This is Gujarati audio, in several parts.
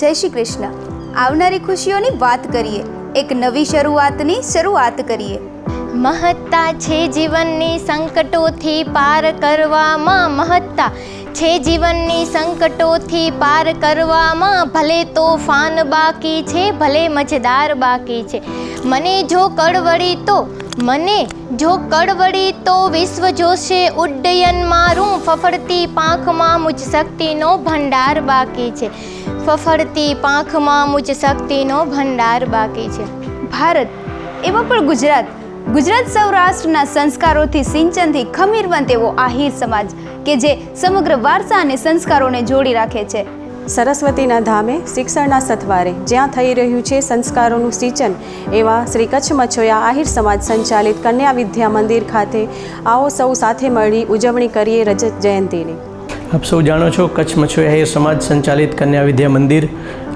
જય શ્રી કૃષ્ણ. આવનારી ખુશીઓની વાત કરીએ. એક નવી શરૂઆતની શરૂઆત કરીએ. મહત્તા છે જીવનની સંકટોથી પાર કરવામાં મહત્તા. છે જીવનની સંકટોથી પાર કરવામાં ભલે તોફાન બાકી છે, ભલે મજેદાર બાકી છે. મને જો કડવડી તો, મને જો કડવડી તો વિશ્વ જોશે ઉડ્ડયન મારું ફફડતી પાંખમાં મુજ શક્તિનો ભંડાર બાકી છે. ફફડતી પાંખમાં મુજ શક્તિનો ભંડાર બાકી છે. ભારત એમાં પણ ગુજરાત. ગુજરાત સૌરાષ્ટ્રના સંસ્કારોથી સિંચનથી ખમીરવંત એવો આહિર સમાજ કે જે સમગ્ર વારસા અને સંસ્કારોને જોડી રાખે છે. સરસ્વતીના ધામે શિક્ષણના સથવારે જ્યાં થઈ રહ્યું છે સંસ્કારોનું સિંચન એવા શ્રી કચ્છ મછોયા આહિર સમાજ સંચાલિત કન્યા વિદ્યા મંદિર ખાતે આવો સૌ સાથે મળી ઉજવણી કરીએ રજત જયંતીની. આપ સૌ જાણો છો, કચ્છ મછુઆહી સમાજ સંચાલિત કન્યા વિદ્યા મંદિર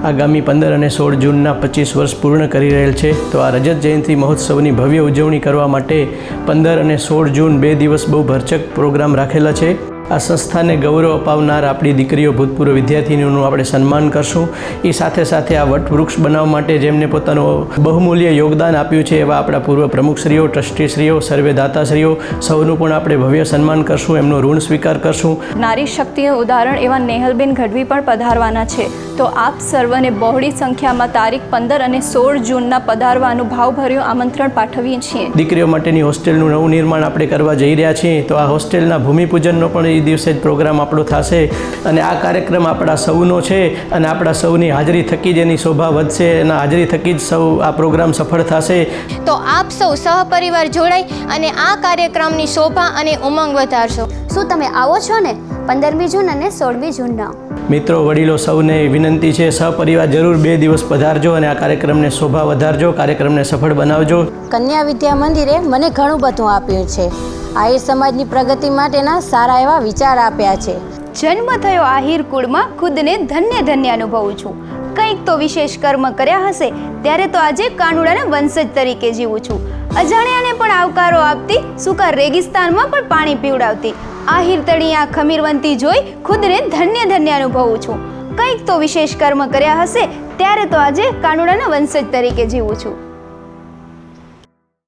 આગામી પંદર અને સોળ જૂનના પચીસ વર્ષ પૂર્ણ કરી રહેલ છે. તો આ રજત જયંતિ મહોત્સવની ભવ્ય ઉજવણી કરવા માટે પંદર અને સોળ જૂન બે દિવસ બહુ ભરચક પ્રોગ્રામ રાખેલા છે. આ સંસ્થાને ગૌરવ અપાવનાર આપણી દીકરીઓ ભૂતપૂર્વ વિદ્યાર્થીનીઓનું આપણે સન્માન કરશું. એ સાથે સાથે આ વટવૃક્ષ બનાવવા માટે જેમને પોતાનું બહુમૂલ્ય યોગદાન આપ્યું છે એવા આપણા પૂર્વ પ્રમુખશ્રીઓ, ટ્રસ્ટીશ્રીઓ, સર્વે દાતાશ્રીઓ, સૌનું પણ આપણે ભવ્ય સન્માન કરશું, એમનો ઋણ સ્વીકાર કરશું. નારી શક્તિનું ઉદાહરણ એવા નેહલબેન ગઢવી પણ પધારવાના છે. તો આપ સર્વને બહોળી સંખ્યામાં તારીખ પંદર અને સોળ જૂનના પધારવાનું ભાવભર્યું આમંત્રણ પાઠવીએ છીએ. દીકરીઓ માટેની હોસ્ટેલનું નવું નિર્માણ આપણે કરવા જઈ રહ્યા છીએ. તો આ હોસ્ટેલના ભૂમિપૂજનનો પણ એ દિવસે જ પ્રોગ્રામ આપણો થશે અને આ કાર્યક્રમ આપણા સૌનો છે અને આપણા સૌની હાજરી થકી જ એની શોભા વધશે અને હાજરી થકી જ સૌ આ પ્રોગ્રામ સફળ થશે. તો આપ સૌ સહપરિવાર જોડાઈ અને આ કાર્યક્રમની શોભા અને ઉમંગ વધારશો. શું તમે આવો છો ને? પંદરમી જૂન અને સોળમી જૂનના. મિત્રો વડીલો સૌને વિનંતી છે સહપરિવાર જરૂર બે દિવસ પધારજો અને આ કાર્યક્રમને શોભા વધારજો કાર્યક્રમને સફળ બનાવજો. કન્યા વિદ્યા મંદિરે મને ઘણું બધું આપ્યું છે. આહિર સમાજની પ્રગતિ માટેના સારા એવા વિચાર આપ્યા છે. જન્મ થયો આહિર કુળમાં ખુદને ધન્ય ધન્ય અનુભવું છું. કંઈક તો વિશેષ કર્મ કર્યા હશે ત્યારે તો આજે કાનુડાના વંશજ તરીકે જીવું છું. અજાણ્યાને પણ આવકારો આપતી, સુકા રેગિસ્તાનમાં પણ પાણી પીવડાવતી. આહિર તળિયા ખમીરવંતી જોઈ ખુદને ધન્ય ધન્ય અનુભવું છું. કંઈક તો વિશેષ કર્મ કર્યા હશે, ત્યારે તો આજે કાનુડાના વંશજ તરીકે જીવું છું.